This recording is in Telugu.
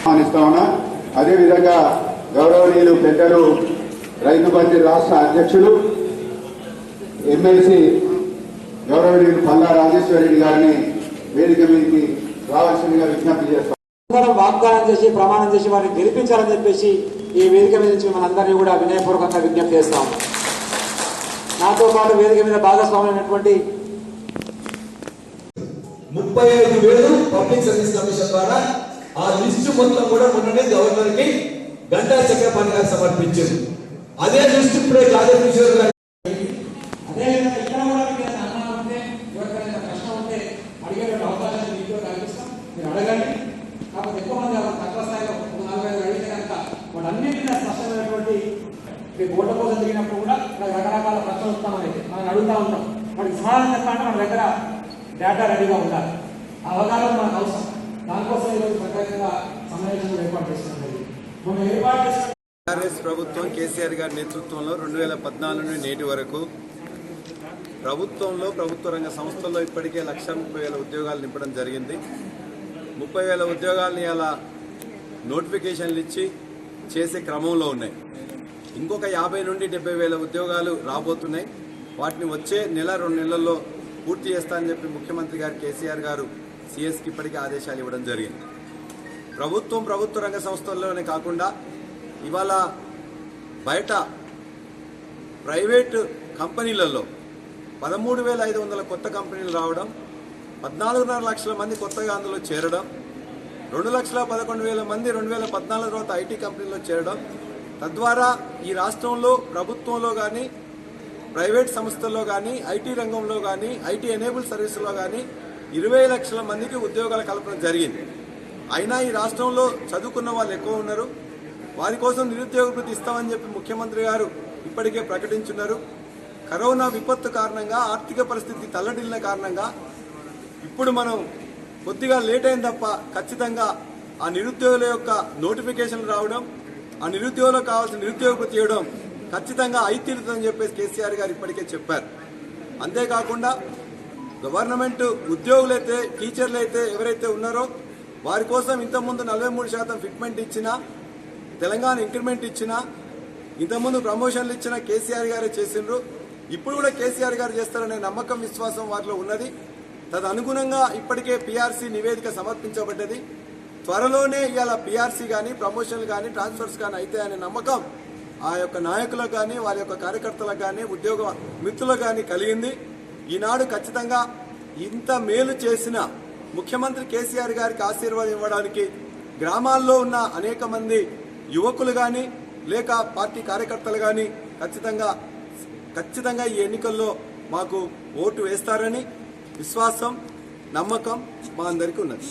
ఆహ్వానిస్తా ఉన్నా. అదేవిధంగా గౌరవనీయులు పెద్దలు రైతు బంధు రాష్ట్ర అధ్యక్షులు ఎమ్మెల్సీ గౌరవనీయులు పల్లా రాజేశ్వర రెడ్డి గారిని వేదిక మీదకి రావాల్సిందిగా విజ్ఞప్తి చేస్తాం వాగ్దానం చేసి ప్రమాణం చేసి వారిని గెలిపించాలని చెప్పేసి ఈ వేదిక మీద నుంచి మనందరినీ కూడా వినయపూర్వకంగా విజ్ఞప్తి చేస్తాం నాతో పాటు వేదిక మీద భాగస్వామైనటువంటి ముప్పై ఐదు వేలు పబ్లిక్ సర్వీస్ కమిషన్ ద్వారా. ఆ లిస్టు మొత్తం కూడా మొన్ననే గవర్నర్కి గంటా చక్రపాణి గారు సమర్పించారు. అదే దృష్టి ఇప్పుడే రాజేష్ కిషోర్ గారు మీరు తక్కువ స్థాయిలో అడిగితే ఓట్ల కోసం జరిగినప్పుడు కూడా రకరకాల ప్రశ్నలు వస్తామని మనం అడుగుతా ఉంటాం. వాటికి సమాధానం చెప్పాలంటే మన దగ్గర డేటా రెడీగా ఉండాలి. ఆ అవగాహన సమావేశం ఏర్పాటు చేస్తున్నాం మనం ఏర్పాటు చేసిన టీఆర్ఎస్ ప్రభుత్వం కేసీఆర్ గారి నేతృత్వంలో రెండు వేల పద్నాలుగు నుండి నేటి వరకు ప్రభుత్వంలో ప్రభుత్వ రంగ సంస్థల్లో ఇప్పటికే లక్ష ముప్పై వేల ఉద్యోగాలు నింపడం జరిగింది. ముప్పై వేల ఉద్యోగాలని అలా నోటిఫికేషన్లు ఇచ్చి చేసే క్రమంలో ఉన్నాయి. ఇంకొక యాభై నుండి డెబ్బై వేల ఉద్యోగాలు రాబోతున్నాయి. వాటిని వచ్చే నెల రెండు నెలల్లో పూర్తి చేస్తానని చెప్పి ముఖ్యమంత్రి గారు కేసీఆర్ గారు సిఎస్కి ఇప్పటికే ఆదేశాలు ఇవ్వడం జరిగింది. ప్రభుత్వం ప్రభుత్వ రంగ సంస్థల్లోనే కాకుండా ఇవాళ బయట ప్రైవేట్ కంపెనీలలో పదమూడు వేల ఐదు వందల కొత్త కంపెనీలు రావడం పద్నాలుగున్నర లక్షల మంది కొత్తగా అందులో చేరడం రెండు లక్షల పదకొండు వేల మంది రెండు వేల పద్నాలుగు తర్వాత ఐటీ కంపెనీలో చేరడం. తద్వారా ఈ రాష్ట్రంలో ప్రభుత్వంలో కానీ ప్రైవేట్ సంస్థల్లో కానీ ఐటీ రంగంలో కానీ ఐటీ ఎనేబుల్ సర్వీసుల్లో కానీ ఇరవై లక్షల మందికి ఉద్యోగాల కల్పన జరిగింది. అయినా ఈ రాష్ట్రంలో చదువుకున్న వాళ్ళు ఎక్కువ ఉన్నారు. వారి కోసం నిరుద్యోగ వృత్తి ఇస్తామని చెప్పి ముఖ్యమంత్రి గారు ఇప్పటికే ప్రకటించున్నారు. కరోనా విపత్తు కారణంగా ఆర్థిక పరిస్థితి తల్లడిల్లిన కారణంగా ఇప్పుడు మనం కొద్దిగా లేట్ అయిన తప్ప ఖచ్చితంగా ఆ నిరుద్యోగుల యొక్క నోటిఫికేషన్ రావడం ఆ నిరుద్యోగులకు కావాల్సిన నిరుద్యోగ వృత్తి ఇవ్వడం ఖచ్చితంగా అయితీరుతుందని చెప్పేసి కేసీఆర్ గారు ఇప్పటికే చెప్పారు. అంతేకాకుండా గవర్నమెంట్ ఉద్యోగులైతే టీచర్లు అయితే ఎవరైతే ఉన్నారో వారి కోసం ఇంతకుముందు నలభై మూడు శాతం ఫిట్మెంట్ ఇచ్చిన తెలంగాణ ఇంక్రిమెంట్ ఇచ్చిన ఇంతకుముందు ప్రమోషన్లు ఇచ్చిన కేసీఆర్ గారే చేసిండ్రు. ఇప్పుడు కూడా కేసీఆర్ గారు చేస్తారనే నమ్మకం విశ్వాసం వారిలో ఉన్నది. తదనుగుణంగా ఇప్పటికే పీఆర్సీ నివేదిక సమర్పించబడ్డది. త్వరలోనే ఇవాళ పీఆర్సీ కానీ ప్రమోషన్లు కానీ ట్రాన్స్ఫర్స్ కానీ అవుతాయనే నమ్మకం ఆ యొక్క నాయకులకు కానీ వారి యొక్క కార్యకర్తలకు కానీ ఉద్యోగ మిత్రులకు కానీ కలిగింది. ఈనాడు ఖచ్చితంగా ఇంత మేలు చేసిన ముఖ్యమంత్రి కేసీఆర్ గారికి ఆశీర్వాదం ఇవ్వడానికి గ్రామాల్లో ఉన్న అనేక మంది యువకులు కానీ లేక పార్టీ కార్యకర్తలు కానీ ఖచ్చితంగా ఖచ్చితంగా ఈ ఎన్నికల్లో మాకు ఓటు వేస్తారని విశ్వాసం నమ్మకం మా అందరికీ ఉన్నది.